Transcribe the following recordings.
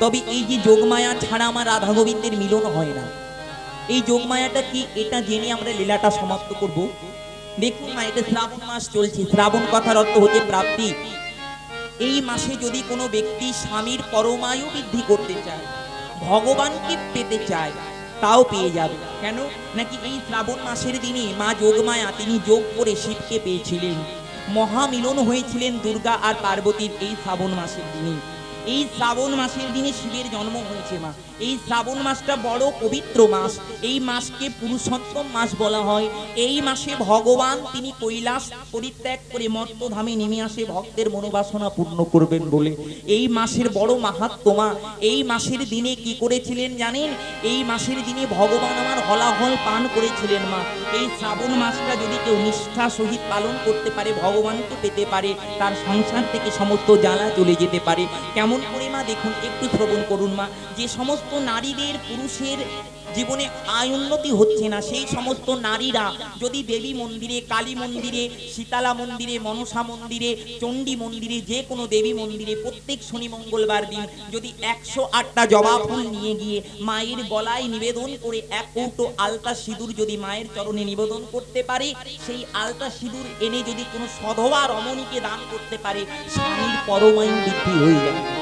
তবে এই যে যোগমায়া ছাড়া আমার রাধা গোবিন্দের মিলন হয় না। এই যোগমায়াটা কি এটা জেনে আমরা লীলাটা সমাপ্ত করব? দেখুন মা এটা শ্রাবণ মাস চলছে। শ্রাবণ কথার অর্থ হচ্ছে প্রাপ্তি। এই মাসে যদি কোনো ব্যক্তি স্বামীর পরমায়ু বৃদ্ধি করতে চায়, ভগবানকে পেতে চায়, তাও পেয়ে যাবে। কেন? নাকি এই শ্রাবণ মাসের দিনে মা যোগমায়া, তিনি যোগ করে শিবকে পেয়েছিলেন। মহামিলন হয়েছিলেন দুর্গা আর পার্বতীর এই শ্রাবণ মাসের দিনে। এই শ্রাবণ মাসের দিনে শিবের জন্ম হয়েছে, মা। এই শ্রাবণ মাসটা বড় পবিত্র মাস। এই মাসকে পুরুষোত্তম মাস বলা হয়। এই মাসে ভগবান তিনি কৈলাস পরিত্যাগ করে মর্তধামে নেমে আসে, ভক্তের মনোবাসনা পূর্ণ করবেন বলে। এই মাসের বড় মাহাত্মা এই মাসের দিনে কি করেছিলেন জানেন? এই মাসের দিনে ভগবান আমার হলাহল পান করেছিলেন, মা। এই শ্রাবণ মাসটা যদি কেউ নিষ্ঠা সহিত পালন করতে পারে, ভগবানকে পেতে পারে, তার সংসার থেকে সমস্ত জ্বালা চলে যেতে পারে। কেমন করে মা দেখুন, একটু শ্রবণ করুন মা। যে সমস্ত নারীদের পুরুষের জীবনে আয় উন্নতি হচ্ছে না, সেই সমস্ত নারীরা যদি দেবী মন্দিরে, কালী মন্দিরে, শীতলা মন্দিরে, মনসা মন্দিরে, চণ্ডী মন্দিরে, যে কোনো দেবী মন্দিরে প্রত্যেক শনি, মঙ্গলবার দিন যদি একশো আটটা জবা ফুল নিয়ে গিয়ে মায়ের গলায় নিবেদন করে এক কৌটো আলতা সিঁদুর যদি মায়ের চরণে নিবেদন করতে পারে, সেই আলতা সিঁদুর এনে যদি কোনো সধবা রমণীকে দান করতে পারে, স্বামীর পরমায়ু বৃদ্ধি হয়ে যায়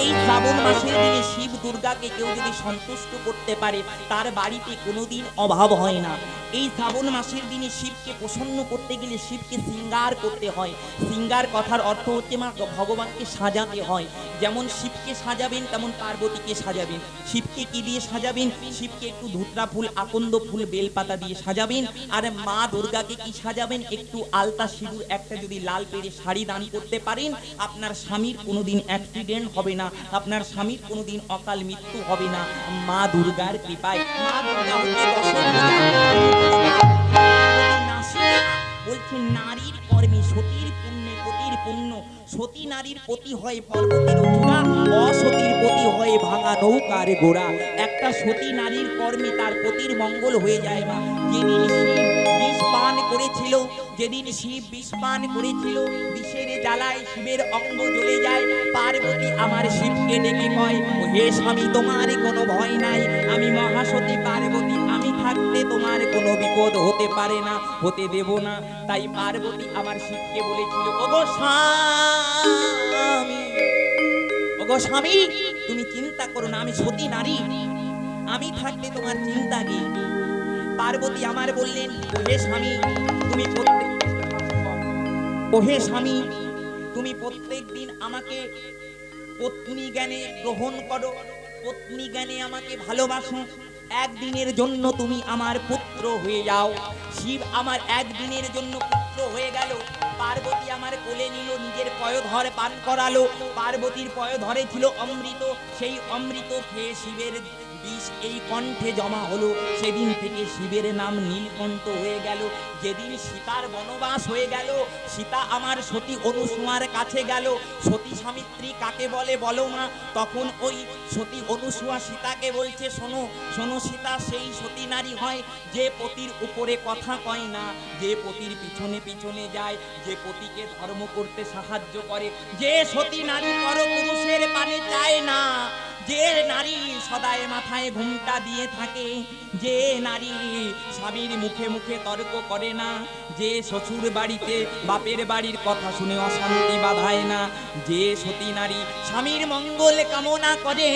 এই শ্রাবণ মাসের দিনে শিব দুর্গাকে কেউ যদি সন্তুষ্ট করতে পারে, তার বাড়িতে কোনোদিন অভাব হয় না। এই শ্রাবণ মাসের দিনে শিবকে প্রসন্ন করতে গেলে শিবকে শৃঙ্গার করতে হয়। শৃঙ্গার কথার অর্থ হচ্ছে মা, ভগবানকে সাজাতে হয়। যেমন শিবকে সাজাবেন, তেমন পার্বতীকে সাজাবেন। শিবকে কি দিয়ে সাজাবেন? শিবকে একটু ধুতরা ফুল, আকন্দ ফুল, বেলপাতা দিয়ে সাজাবেন। আর মা দুর্গাকে কি সাজাবেন? একটু আলতা সিঁদুর, একটা যদি লাল পেরে শাড়ি দান করতে পারেন, আপনার স্বামীর কোনোদিন অ্যাক্সিডেন্ট হবে না। আপনার স্বামীর কোনোদিন অকাল মৃত্যু হবে না। মা দুর্গার কৃপায়। মা দুর্গা বলছে নারীর কর্মে সতীর পুণ্যে পতির পুণ্য। সতী নারীর পতি হয় পর্বতের চূড়া অসতীর পতি হয় ভাঙা নৌকার গোড়া। একটা সতী নারীর কর্মে তার পতির মঙ্গল হয়ে যায় যেদিন শিব বিষ পান করেছিল। যেদিন শিব বিষ পান করেছিল, বিষের জ্বালায় শিবের অঙ্গ জ্বলে যায়। পার্বতী আমার শিবকে ডেকে কয় "ও হে স্বামী, তোমার কোনো ভয় নাই। আমি মহাসতী পার্বতী, আমি থাকতে তোমার কোনো বিপদ হতে পারে না, হতে দেব না। তাই পার্বতী আমার শিবকে বলেছিল, ওগো স্বামী স্বামী, তুমি চিন্তা করো না, আমি সতী নারী। আমি থাকতে তোমার চিন্তা কি? পার্বতী আমার বললেন, ওহে স্বামী, তুমি প্রত্যেক ওহে স্বামী, তুমি প্রত্যেক দিন আমাকে পত্নী জ্ঞানে গ্রহণ করো, পত্নী জ্ঞানে আমাকে ভালোবাসো। একদিনের জন্য তুমি আমার পুত্র হয়ে যাও। শিব আমার একদিনের জন্য পুত্র হয়ে গেল। পার্বতী আমার কোলে নিল, নিজের পয়ধর পান করালো। পার্বতীর পয়ধরে ছিল অমৃত, সেই অমৃত খেয়ে শিবের বিষ এই কণ্ঠে জমা হলো, সেদিন থেকে শিবের নাম নীলকণ্ঠ হয়ে গেল। যেদিন সীতার বনবাস হয়ে গেল, সীতা আমার সতী অনুসুমার কাছে গেল। সতী সামিত্রী কাকে বলে বলো না তখন ওই সতী অনুসুয়া সীতাকে বলছে, শোনো শোনো সীতা, সেই সতী নারী হয় যে পতির উপরে কথা কয় না, যে পতির পিছনে পিছনে যায়, যে পতিকে ধর্ম করতে সাহায্য করে। যে সতী নারী পর পুরুষের পানে চায় না যে নারী সদায় মাথায় ঘুমটা দিয়ে থাকে, যে নারী স্বামীর মুখে মুখে তর্ক করে না, যে শ্বশুর বাড়িতে বাপের বাড়ির কথা শুনে অশান্তি বাধায় না, যে সতী নারী স্বামীর মঙ্গল কামনা করে,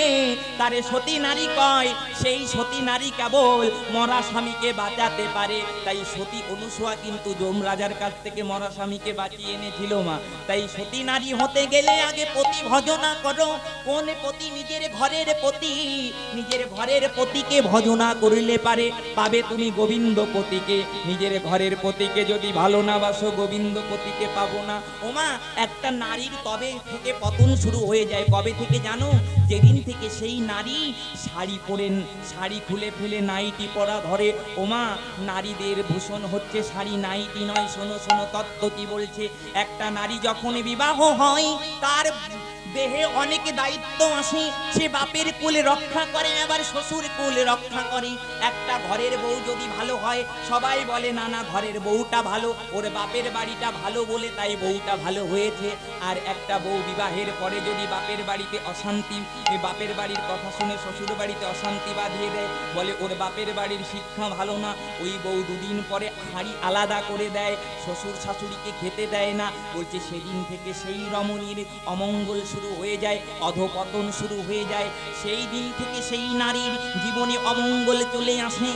তারে সতী নারী কয়, সেই সতী নারী কেবল মরা স্বামীকে বাঁচাতে পারে। তাই সতী অনুসুয়া কিন্তু যমরাজার কাছ থেকে মরা স্বামীকে বাঁচিয়ে এনেছিল মা। তাই সতী নারী হতে গেলে আগে পতি ভজনা করো, কোন পতি নিজের ঘরের পতি, নিজের ঘরের পতিকে ভজনা করিলে পারে। পাবে তুমি গোবিন্দ পতিকে, নিজের ঘরের পতিকে যদি ভালো না বাসো, গোবিন্দ পতিকে পাবো না। ওমা, একটা নারীর তবে থেকে পতন শুরু হয়ে যায়। কবে থেকে জানো? যেদিন থেকে সেই নারী শাড়ি পরেন, শাড়ি খুলে ফেলে নাইটি পরা ধরে। ওমা, নারীদের ভূষণ হচ্ছে শাড়ি, নাইটি নয়, শোনো শোনো, তত্ত্ব কি বলছে? একটা নারী যখন বিবাহ হয়, তার দেহে অনেক দায়িত্ব আসে, সে বাপের কুলে রক্ষা করে, আবার শ্বশুর কুলে রক্ষা করে। একটা ঘরের বউ যদি ভালো হয়, সবাই বলে, না না, ঘরের বউটা ভালো, ওর বাপের বাড়িটা ভালো বলে তাই বউটা ভালো হয়েছে। আর একটা বউ বিবাহের পরে যদি বাপের বাড়িতে অশান্তি বাপের বাড়ির কথা শুনে শ্বশুর বাড়িতে অশান্তি বাঁধিয়ে দেয়, বলে, ওর বাপের বাড়ির শিক্ষা ভালো না। ওই বউ দুদিন পরে হাড়ি আলাদা করে দেয়, শ্বশুর শাশুড়িকে খেতে দেয় না। বলছে, সেদিন থেকে সেই রমণীর অমঙ্গল শুরু হয়ে যায়, অধপতন শুরু হয়ে যায়। সেই দিন থেকে সেই নারীর জীবনে অমঙ্গল চলে আসে।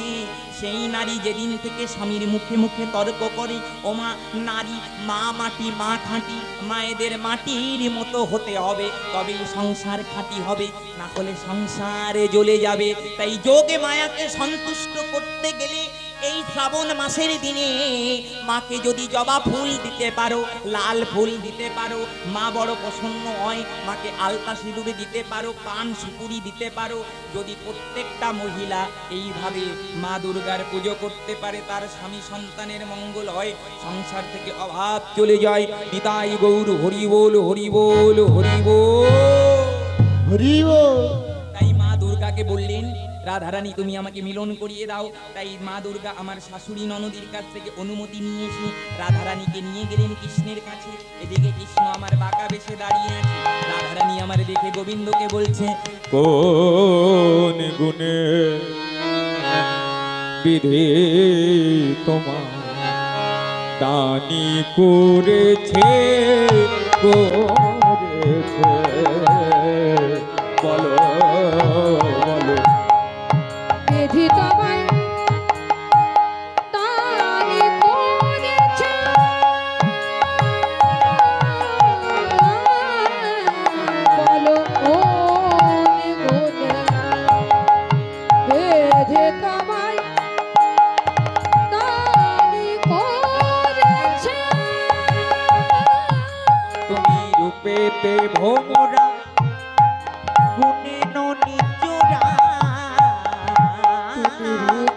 সেই নারী যেদিন থেকে স্বামীর মুখে মুখে তর্ক করে ও মা নারী, মা মাটি, মা খাঁটি, মায়েদের মাটির মতো হতে হবে, তবেই সংসার খাঁটি হবে, না হলে সংসারে জ্বলে যাবে। তাই যোগে মায়াকে সন্তুষ্ট করতে গেলে এই শ্রাবণ মাসের দিনে মাকে যদি জবা ফুল দিতে পারো লাল ফুল দিতে পারো মা বড় প্রসন্ন হয় মাকে আলতা সিঁদুরে দিতে পারো পান সুপুরি দিতে পারো যদি প্রত্যেকটা মহিলা এইভাবে মা দুর্গার পুজো করতে পারে তার স্বামী সন্তানের মঙ্গল হয় সংসার থেকে অভাব চলে যায় নিতাই গৌর হরি বল হরি বল হরি বল হরি বল। তাই মা দুর্গাকে বললেন রাধারানী, তুমি আমাকে মিলন করিয়ে দাও। তাই মা দুর্গা আমার শাশুড়ি ননদীর কাছ থেকে অনুমতি নিয়ে এসে রাধারানীকে নিয়ে গেলেন কৃষ্ণের কাছে। এদিকে কৃষ্ণ আমার বাঁকা বেশে দাঁড়িয়ে আছে। রাধারানী আমার দেখে গোবিন্দকে বলছে, কোন গুণে বিধি তোমার? দানি করেছে করেছে, বলো।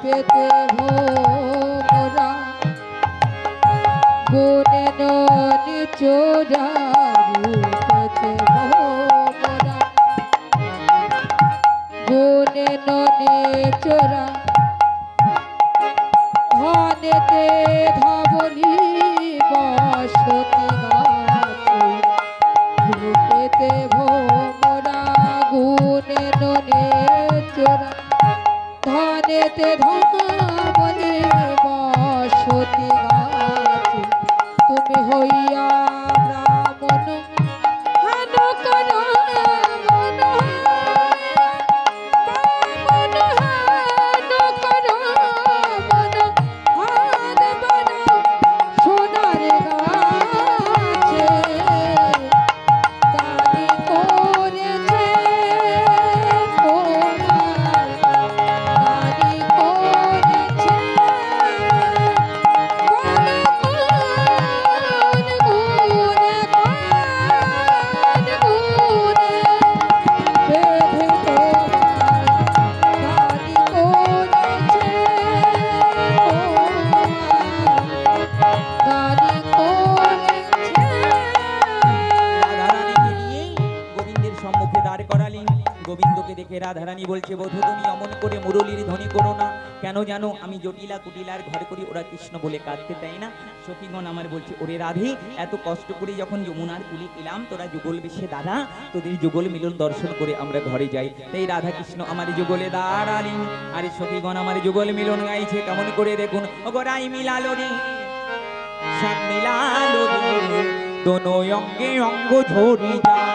রূপেতে ভোমরা গুণে নিচোরা রূপেতে ভোমরা গুণে নিচোরা ধনেতে ধবলি রাধারানী বলছে, বধূ, তুমি অমন করে মুরলীর ধ্বনি করো না। কেন জানো, আমি জটিলা কুটিলার ঘর করি, ওরা কৃষ্ণ বলে কাঁদতে দেয় না। সখীগণ আমার বলছে, ওরে রাধে, এত কষ্ট করে যখন যমুনার কুলে এলাম, তোরা যুগল বেশে দাদা, তোদের যুগল মিলন দর্শন করে আমরা ঘরে যাই। তাই রাধা কৃষ্ণ আমার যুগলে দাঁড়ালেন, আরে সখীগণ আমার যুগল মিলন গাইছে, কেমন করে দেখুন? ওগরাই মিলালো রে শাক মিলালো রে, দোনো অঙ্গে অঙ্গ ঝরি যায়।